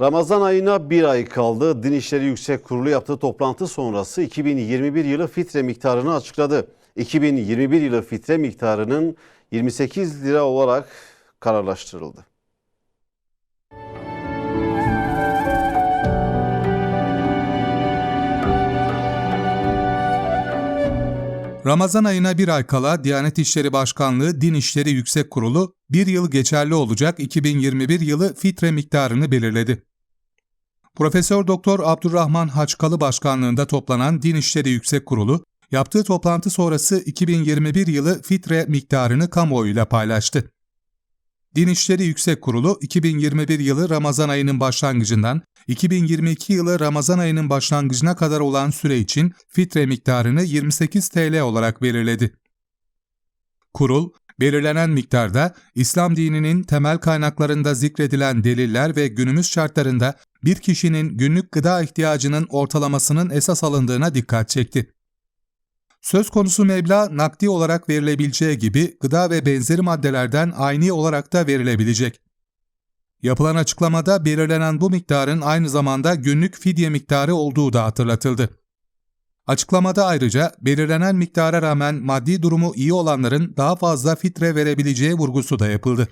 Ramazan ayına bir ay kaldı. Din İşleri Yüksek Kurulu yaptığı toplantı sonrası 2021 yılı fitre miktarını açıkladı. 2021 yılı fitre miktarının 28 lira olarak kararlaştırıldı. Ramazan ayına bir ay kala Diyanet İşleri Başkanlığı Din İşleri Yüksek Kurulu bir yıl geçerli olacak 2021 yılı fitre miktarını belirledi. Profesör Doktor Abdurrahman Haçkalı başkanlığında toplanan Din İşleri Yüksek Kurulu, yaptığı toplantı sonrası 2021 yılı fitre miktarını kamuoyuyla paylaştı. Din İşleri Yüksek Kurulu 2021 yılı Ramazan ayının başlangıcından 2022 yılı Ramazan ayının başlangıcına kadar olan süre için fitre miktarını 28 TL olarak belirledi. Kurul, belirlenen miktarda İslam dininin temel kaynaklarında zikredilen deliller ve günümüz şartlarında bir kişinin günlük gıda ihtiyacının ortalamasının esas alındığına dikkat çekti. Söz konusu meblağ nakdi olarak verilebileceği gibi gıda ve benzeri maddelerden aynı olarak da verilebilecek. Yapılan açıklamada belirlenen bu miktarın aynı zamanda günlük fidye miktarı olduğu da hatırlatıldı. Açıklamada ayrıca belirlenen miktara rağmen maddi durumu iyi olanların daha fazla fitre verebileceği vurgusu da yapıldı.